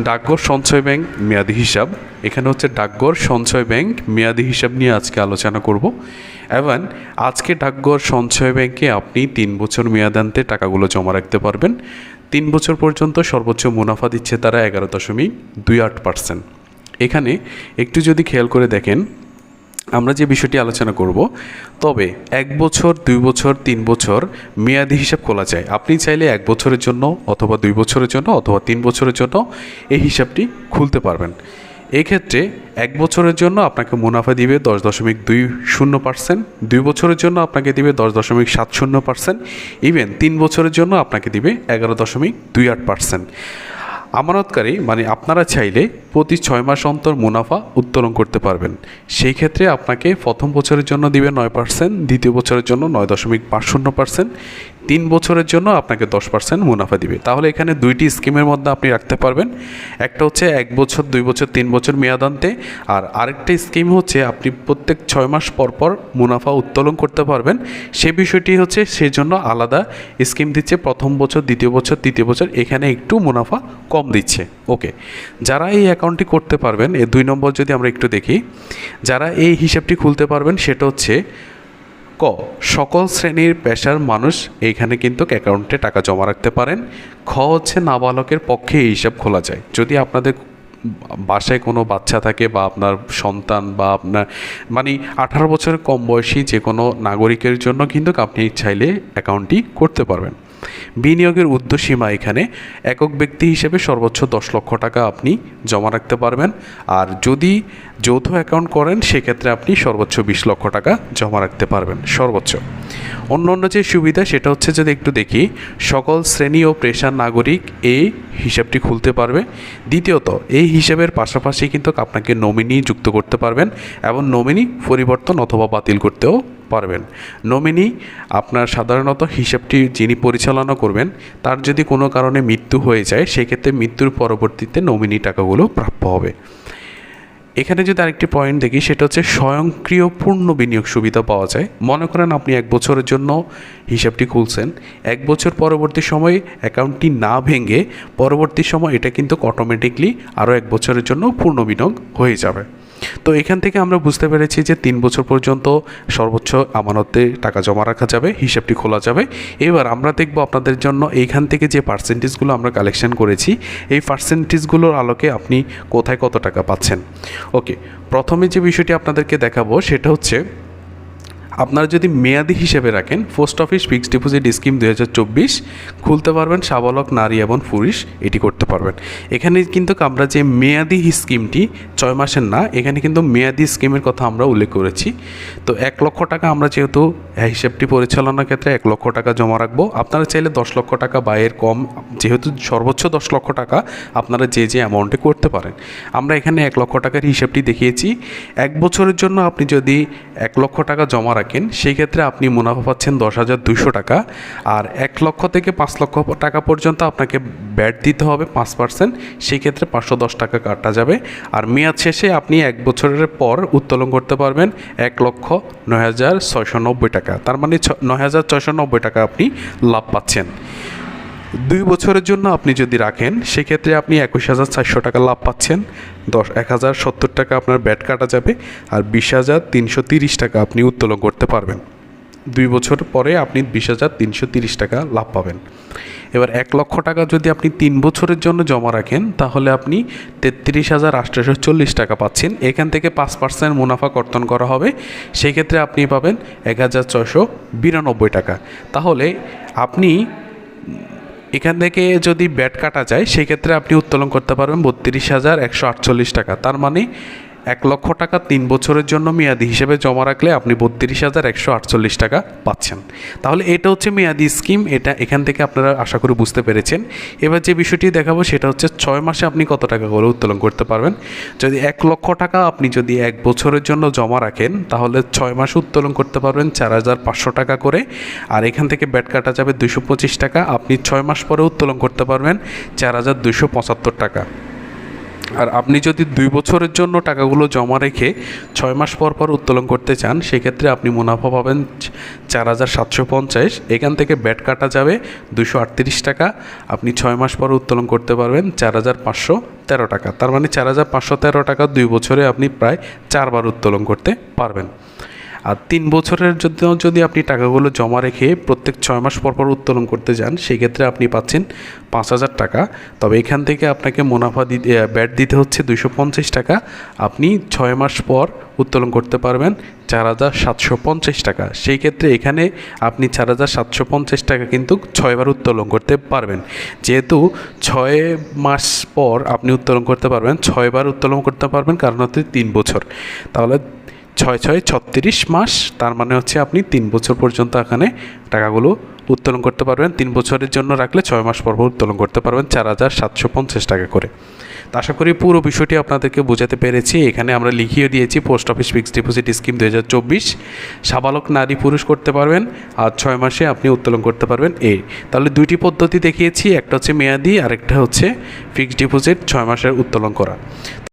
ডাকঘর সঞ্চয় ব্যাংক, মেয়াদি হিসাব। এখানে হচ্ছে ডাকঘর সঞ্চয় ব্যাংক, মেয়াদি হিসাব নিয়ে আজকে আলোচনা করব। এবং আজকে ডাকঘর সঞ্চয় ব্যাংকে আপনি তিন বছর মেয়াদান্তে টাকাগুলো জমা রাখতে পারবেন। তিন বছর পর্যন্ত সর্বোচ্চ মুনাফা দিচ্ছে তারা এগারো দশমিক দুই আট পার্সেন্ট এখানে একটু যদি খেয়াল করে দেখেন আমরা যে বিষয়টি আলোচনা করব, তবে এক বছর, দুই বছর, তিন বছর মেয়াদি হিসাব খোলা যায়। আপনি চাইলে এক বছরের জন্য অথবা দুই বছরের জন্য অথবা তিন বছরের জন্য এই হিসাবটি খুলতে পারবেন। এক্ষেত্রে এক বছরের জন্য আপনাকে মুনাফা দিবে দশ দশমিক দুই শূন্য পার্সেন্ট, দুই বছরের জন্য আপনাকে দিবে দশ দশমিক সাত শূন্য পার্সেন্ট, ইভেন তিন বছরের জন্য আপনাকে দিবে এগারো দশমিক দুই আট পার্সেন্ট। আমানতকারী মানে আপনারা চাইলে প্রতি ছয় মাস অন্তর মুনাফা উত্তোলন করতে পারবেন। সেই ক্ষেত্রে আপনাকে প্রথম বছরের জন্য দিবে নয় পার্সেন্ট দ্বিতীয় বছরের জন্য নয় দশমিক পাঁচ শূন্য পার্সেন্ট তিন বছরের জন্য আপনাকে দশ পার্সেন্ট মুনাফা দিবে। তাহলে এখানে দুইটি স্কিমের মধ্যে আপনি রাখতে পারবেন। একটা হচ্ছে এক বছর, দুই বছর, তিন বছর মেয়াদান্তে। আর আরেকটা স্কিম হচ্ছে আপনি প্রত্যেক ছয় মাস পর পর মুনাফা উত্তোলন করতে পারবেন। সে বিষয়টি হচ্ছে সেই জন্য আলাদা স্কিম দিচ্ছে প্রথম বছর, দ্বিতীয় বছর, তৃতীয় বছর। এখানে একটু মুনাফা কম দিচ্ছে। ওকে। যারা এই অ্যাকাউন্টটি করতে পারবেন, এ দুই নম্বর যদি আমরা একটু দেখি, যারা এই হিসাবটি খুলতে পারবেন, সেটা হচ্ছে ক, সকল শ্রেণির পেশার মানুষ এইখানে কিন্তু অ্যাকাউন্টে টাকা জমা রাখতে পারেন। খ হচ্ছে নাবালকের পক্ষে এই হিসাব খোলা যায়। যদি আপনাদের বাসায় কোনো বাচ্চা থাকে বা আপনার সন্তান বা আপনার মানে আঠারো বছরের কম বয়সী যে কোনো নাগরিকের জন্য কিন্তু আপনি চাইলে অ্যাকাউন্টটি করতে পারবেন। বিনিয়োগের উর্ধ্বসীমা এখানে একক ব্যক্তি হিসেবে সর্বোচ্চ দশ লক্ষ টাকা আপনি জমা রাখতে পারবেন। আর যদি যৌথ অ্যাকাউন্ট করেন, সেক্ষেত্রে আপনি সর্বোচ্চ বিশ লক্ষ টাকা জমা রাখতে পারবেন, সর্বোচ্চ। অন্য অন্য যে সুবিধা, সেটা হচ্ছে যদি একটু দেখি, সকল শ্রেণি ও পেশার নাগরিক এই হিসাবটি খুলতে পারবে। দ্বিতীয়ত, এই হিসাবের পাশাপাশি কিন্তু আপনাকে নমিনি যুক্ত করতে পারবেন এবং নমিনি পরিবর্তন অথবা বাতিল করতেও পারবেন। নমিনি আপনার সাধারণত হিসাবটি যিনি পরিচালনা করবেন, তার যদি কোনো কারণে মৃত্যু হয়ে যায়, সেক্ষেত্রে মৃত্যুর পরবর্তীতে নমিনি টাকাগুলো প্রাপ্য হবে। এখানে যদি আরেকটি পয়েন্ট দেখি, সেটা হচ্ছে স্বয়ংক্রিয় পূর্ণ বিনিয়োগ সুবিধা পাওয়া যায়। মনে করেন আপনি এক বছরের জন্য হিসাবটি খুলছেন, এক বছর পরবর্তী সময়ে অ্যাকাউন্টটি না ভেঙে পরবর্তী সময় এটা কিন্তু অটোমেটিকলি আরও এক বছরের জন্য পূর্ণ বিনিয়োগ হয়ে যাবে। তো এখান থেকে আমরা বুঝতে পেরেছি যে তিন বছর পর্যন্ত সর্বোচ্চ আমানতে টাকা জমা রাখা যাবে, হিসাবটি খোলা যাবে। এবার আমরা দেখব আপনাদের জন্য এইখান থেকে যে পার্সেন্টেজগুলো আমরা কালেকশন করেছি, এই পার্সেন্টেজগুলোর আলোকে আপনি কোথায় কত টাকা পাচ্ছেন? ওকে প্রথমে যে বিষয়টি আপনাদেরকে দেখাবো সেটা হচ্ছে আপনারা যদি মেয়াদি হিসেবে রাখেন, post office, fixed deposit scheme দু হাজার চব্বিশ, খুলতে পারবেন সাবলক, নারী এবং পুরুষ, এটি করতে পারবেন। এখানে কিন্তু আমরা যে মেয়াদি স্কিমটি, ছয় মাসের না, এখানে কিন্তু মেয়াদি স্কিমের কথা আমরা উল্লেখ করেছি। তো এক লক্ষ টাকা আমরা যেহেতু হিসেবটি পরিচালনার ক্ষেত্রে এক লক্ষ টাকা জমা রাখব, আপনারা চাইলে দশ লক্ষ টাকা বা এর কম, যেহেতু সর্বোচ্চ দশ লক্ষ টাকা, আপনারা যে যে অ্যামাউন্টে করতে পারেন। আমরা এখানে এক লক্ষ টাকার হিসেবটি দেখিয়েছি। এক বছরের জন্য আপনি যদি এক লক্ষ টাকা জমা রাখেন সেই ক্ষেত্রে আপনি মুনাফা পাচ্ছেন দশ হাজার দুশো টাকা আর এক লক্ষ থেকে পাঁচ লক্ষ টাকা পর্যন্ত আপনাকে ব্যাট দিতে হবে পাঁচ পার্সেন্ট, সেই ক্ষেত্রে পাঁচশো দশ টাকা কাটা যাবে। আর মেয়াদ শেষে আপনি এক বছরের পর উত্তোলন করতে পারবেন এক লক্ষ নয় হাজার ছয়শো নব্বই টাকা। তার মানে নয় হাজার ছয়শো নব্বই টাকা আপনি লাভ পাচ্ছেন। দুই বছরের জন্য আপনি যদি রাখেন, সেক্ষেত্রে আপনি একুশ হাজার চারশো টাকা লাভ পাচ্ছেন। দশ, এক হাজার সত্তর টাকা আপনার ব্যাট কাটা যাবে আর বিশ হাজার তিনশো তিরিশ টাকা আপনি উত্তোলন করতে পারবেন। দুই বছর পরে আপনি বিশ হাজার তিনশো তিরিশ টাকা লাভ পাবেন। এবার এক লক্ষ টাকা যদি আপনি তিন বছরের জন্য জমা রাখেন, তাহলে আপনি তেত্রিশ হাজার আটশোশো চল্লিশ টাকা পাচ্ছেন। এখান থেকে পাঁচ পার্সেন্ট মুনাফা কর্তন করা হবে। সেক্ষেত্রে আপনি পাবেন এক হাজার ছশো বিরানব্বই টাকা। তাহলে আপনি এখান থেকে যদি ব্যাট কাটা যায় সেই ক্ষেত্রে আপনি উত্তোলন করতে পারবেন বত্রিশ হাজার একশো আটচল্লিশ টাকা। তার মানে এক লক্ষ টাকা তিন বছরের জন্য মেয়াদি হিসেবে জমা রাখলে আপনি বত্রিশ হাজার একশো আটচল্লিশ টাকা পাচ্ছেন। তাহলে এটা হচ্ছে মেয়াদি স্কিম, এটা এখান থেকে আপনারা আশা করি বুঝতে পেরেছেন। এবার যে বিষয়টি দেখাবো, সেটা হচ্ছে ছয় মাসে আপনি কত টাকা করে উত্তোলন করতে পারবেন। যদি এক লক্ষ টাকা আপনি যদি এক বছরের জন্য জমা রাখেন, তাহলে ছয় মাসে উত্তোলন করতে পারবেন চার হাজার পাঁচশো টাকা করে। আর এখান থেকে ব্যাট কাটা যাবে দুশো পঁচিশ টাকা। আপনি ছয় মাস পরে উত্তোলন করতে পারবেন চার হাজার দুশো পঁচাত্তর টাকা। আর আপনি যদি দুই বছরের জন্য টাকাগুলো জমা রেখে ছয় মাস পর পর উত্তোলন করতে চান, সেক্ষেত্রে আপনি মুনাফা পাবেন চার হাজার সাতশো পঞ্চাশ। এখান থেকে ব্যাট কাটা যাবে দুশো আটত্রিশ টাকা। আপনি ছয় মাস পর উত্তোলন করতে পারবেন চার হাজার পাঁচশো তেরো টাকা। তার মানে চার হাজার পাঁচশো তেরো টাকা দুই বছরে আপনি প্রায় চারবার উত্তোলন করতে পারবেন। আর তিন বছরের জন্য যদি আপনি টাকাগুলো জমা রেখে প্রত্যেক ছয় মাস পর পর উত্তোলন করতে যান, সেক্ষেত্রে আপনি পাচ্ছেন পাঁচ হাজার টাকা। তবে এখান থেকে আপনাকে মুনাফা দিতে ব্যাট দিতে হচ্ছে দুশো পঞ্চাশ টাকা। আপনি ছয় মাস পর উত্তোলন করতে পারবেন চার হাজার সাতশো পঞ্চাশ টাকা। সেই ক্ষেত্রে এখানে আপনি চার হাজার সাতশো পঞ্চাশ টাকা কিন্তু ছয়বার উত্তোলন করতে পারবেন। যেহেতু ছয় মাস পর আপনি উত্তোলন করতে পারবেন ছয়বার উত্তোলন করতে পারবেন, কারণ হচ্ছে তিন বছর। তাহলে ছয় ছয় ছত্রিশ মাস, তার মানে হচ্ছে আপনি তিন বছর পর্যন্ত এখানে টাকাগুলো উত্তোলন করতে পারবেন। তিন বছরের জন্য রাখলে ছয় মাস পর উত্তোলন করতে পারবেন চার হাজার সাতশো পঞ্চাশ টাকা করে। তো আশা করি পুরো বিষয়টি আপনাদেরকে বোঝাতে পেরেছি। এখানে আমরা লিখিয়ে দিয়েছি, post office fixed deposit scheme দু হাজার চব্বিশ। সাবালক নারী পুরুষ করতে পারবেন আর ছয় মাসে আপনি উত্তোলন করতে পারবেন এ। তাহলে দুইটি পদ্ধতি দেখিয়েছি, একটা হচ্ছে মেয়াদি আরেকটা হচ্ছে ফিক্সড ডিপোজিট, ছয় মাসের উত্তোলন করা।